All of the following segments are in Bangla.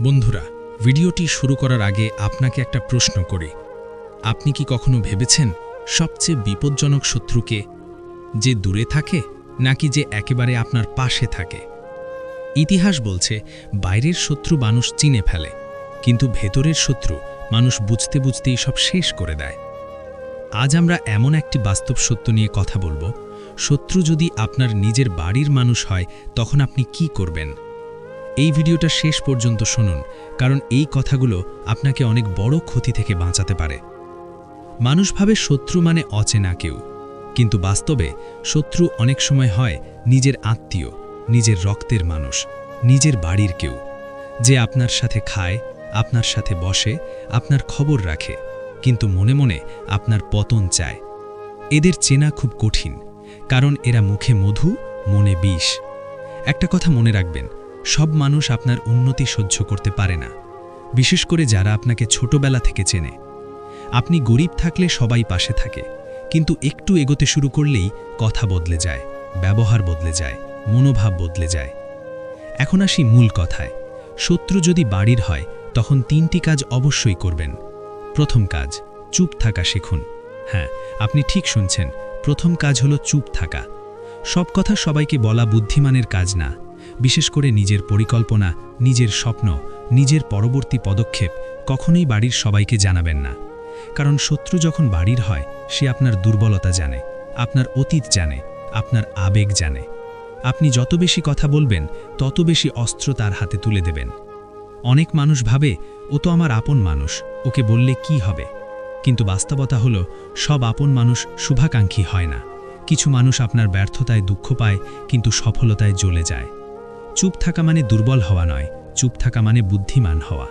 বন্ধুরা, ভিডিওটি শুরু করার আগে আপনাকে একটা প্রশ্ন করি। আপনি কি কখনো ভেবেছেন সবচেয়ে বিপজ্জনক শত্রুকে যে দূরে থাকে নাকি যে একেবারে আপনার পাশে থাকে? ইতিহাস বলছে, বাইরের শত্রু মানুষ চিনে ফেলে, কিন্তু ভেতরের শত্রু মানুষ বুঝতে বুঝতেই সব শেষ করে দেয়। আজ আমরা এমন একটি বাস্তব সত্য নিয়ে কথা বলব। শত্রু যদি আপনার নিজের বাড়ির মানুষ হয়, তখন আপনি কি করবেন? এই ভিডিওটা শেষ পর্যন্ত শুনুন, কারণ এই কথাগুলো আপনাকে অনেক বড় ক্ষতি থেকে বাঁচাতে পারে। মানুষ ভাবে শত্রু মানে অচেনা কেউ, কিন্তু বাস্তবে শত্রু অনেক সময় হয় নিজের আত্মীয়, নিজের রক্তের মানুষ, নিজের বাড়ির কেউ, যে আপনার সাথে খায়, আপনার সাথে বসে, আপনার খবর রাখে, কিন্তু মনে মনে আপনার পতন চায়। এদের চেনা খুব কঠিন, কারণ এরা মুখে মধু, মনে বিষ। একটা কথা মনে রাখবেন সব মানুষ আপনার উন্নতি সহ্য করতে পারে না। বিশেষ করে যারা আপনাকে ছোটবেলা থেকে চেনে। আপনি গরিব থাকলে সবাই পাশে থাকে, কিন্তু একটু এগোতে শুরু করলেই কথা বদলে যায়, ব্যবহার বদলে যায়, মনোভাব বদলে যায়। এখন আসি মূল কথায়। শত্রু যদি বাড়ির হয়, তখন তিনটি কাজ অবশ্যই করবেন। প্রথম কাজ, চুপ থাকা শিখুন। হ্যাঁ আপনি ঠিক শুনছেন, প্রথম কাজ হলো চুপ থাকা। সব কথা সবাইকে বলা বুদ্ধিমানের কাজ না। বিশেষ করে নিজের পরিকল্পনা, নিজের স্বপ্ন, নিজের পরবর্তী পদক্ষেপ কখনোই বাড়ির সবাইকে জানাবেন না। কারণ শত্রু যখন বাড়ির হয়, সে আপনার দুর্বলতা জানে, আপনার অতীত জানে, আপনার আবেগ জানে। আপনি যত বেশি কথা বলবেন, তত বেশি অস্ত্র তার হাতে তুলে দেবেন। অনেক মানুষ ভাবে, ও তো আমার আপন মানুষ, ওকে বললে কি হবে? কিন্তু বাস্তবতা হলো, সব আপন মানুষ শুভাকাঙ্ক্ষী হয় না। কিছু মানুষ আপনার ব্যর্থতায় দুঃখ পায়, কিন্তু সফলতায় জ্বলে যায়। চুপ থাকা মানে দুর্বল হওয়া নয়, চুপ থাকা মানে বুদ্ধিমান হওয়া।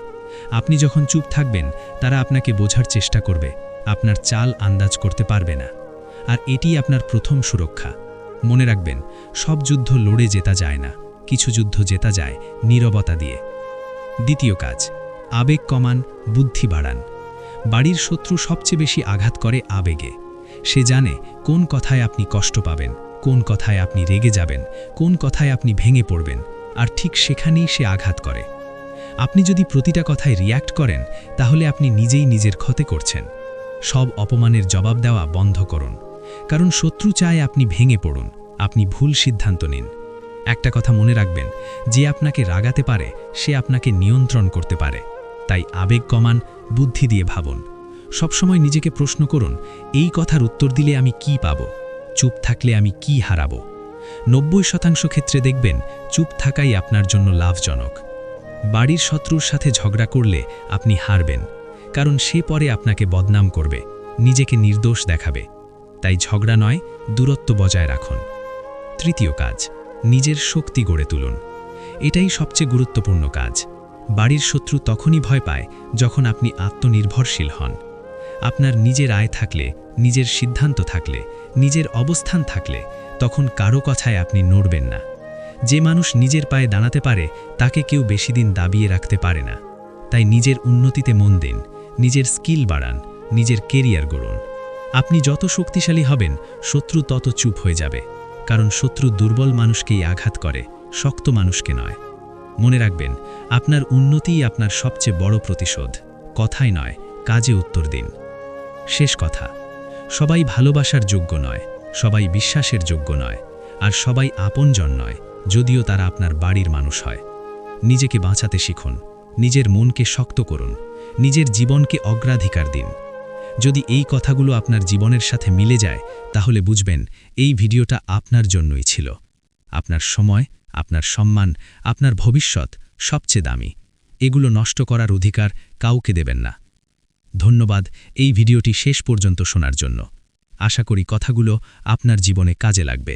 আপনি যখন চুপ থাকবেন, তারা আপনাকে বোঝার চেষ্টা করবে, আপনার চাল আন্দাজ করতে পারবে না। আর এটি আপনার প্রথম সুরক্ষা। মনে রাখবেন, সব যুদ্ধ লড়ে জেতা যায় না, কিছু যুদ্ধ জেতা যায় নীরবতা দিয়ে। দ্বিতীয় কাজ, আবেগ কমান, বুদ্ধি বাড়ান। বাড়ির শত্রু সবচেয়ে বেশি আঘাত করে আবেগে। সে জানে কোন কথায় আপনি কষ্ট পাবেন, কোন কথায় আপনি রেগে যাবেন, কোন কথায় আপনি ভেঙে পড়বেন। আর ঠিক সেখানেই সে আঘাত করে। আপনি যদি প্রতিটা কথায় রিয়্যাক্ট করেন, তাহলে আপনি নিজেই নিজের ক্ষতে করছেন। সব অপমানের জবাব দেওয়া বন্ধ করুন। কারণ শত্রু চায় আপনি ভেঙে পড়ুন, আপনি ভুল সিদ্ধান্ত নিন। একটা কথা মনে রাখবেন, যে আপনাকে রাগাতে পারে, সে আপনাকে নিয়ন্ত্রণ করতে পারে। তাই আবেগ কমান, বুদ্ধি দিয়ে ভাবুন। সবসময় নিজেকে প্রশ্ন করুন, এই কথার উত্তর দিলে আমি কি পাব? চুপ থাকলে আমি কি হারাবো? নব্বই শতাংশ ক্ষেত্রে দেখবেন চুপ থাকাই আপনার জন্য লাভজনক। বাড়ির শত্রুর সাথে ঝগড়া করলে আপনি হারবেন, কারণ সে পরে আপনাকে বদনাম করবে, নিজেকে নির্দোষ দেখাবে। তাই ঝগড়া নয়, দূরত্ব বজায় রাখুন। তৃতীয় কাজ, নিজের শক্তি গড়ে তুলুন। এটাই সবচেয়ে গুরুত্বপূর্ণ কাজ। বাড়ির শত্রু তখনই ভয় পায় যখন আপনি আত্মনির্ভরশীল হন। আপনার নিজের আয় থাকলে, নিজের সিদ্ধান্ত থাকলে, নিজের অবস্থান থাকলে তখন কারও কথায় আপনি নড়বেন না। যে মানুষ নিজের পায়ে দাঁড়াতে পারে, তাকে কেউ বেশি দিন দাবিয়ে রাখতে পারে না। তাই নিজের উন্নতিতে মন দিন, নিজের স্কিল বাড়ান, নিজের কেরিয়ার গড়ুন। আপনি যত শক্তিশালী হবেন, শত্রু তত চুপ হয়ে যাবে। কারণ শত্রু দুর্বল মানুষকেই আঘাত করে, শক্ত মানুষকে নয়। মনে রাখবেন, আপনার উন্নতিই আপনার সবচেয়ে বড় প্রতিশোধ। কথাই নয়, কাজে উত্তর দিন। শেষ কথা, সবাই ভালোবাসার যোগ্য নয়। সবাই বিশ্বাসের যোগ্য নয়, আর সবাই আপনজন নয়, যদিও তারা আপনার বাড়ির মানুষ হয়। নিজেকে বাঁচাতে শিখুন, নিজের মনকে শক্ত করুন, নিজের জীবনকে অগ্রাধিকার দিন। যদি এই কথাগুলো আপনার জীবনের সাথে মিলে যায়, তাহলে বুঝবেন এই ভিডিওটা আপনার জন্যই ছিল। আপনার সময়, আপনার সম্মান, আপনার ভবিষ্যৎ সবচেয়ে দামি। এগুলো নষ্ট করার অধিকার কাউকে দেবেন না। ধন্যবাদ এই ভিডিওটি শেষ পর্যন্ত শোনার জন্য। আশা করি কথাগুলো আপনার জীবনে কাজে লাগবে।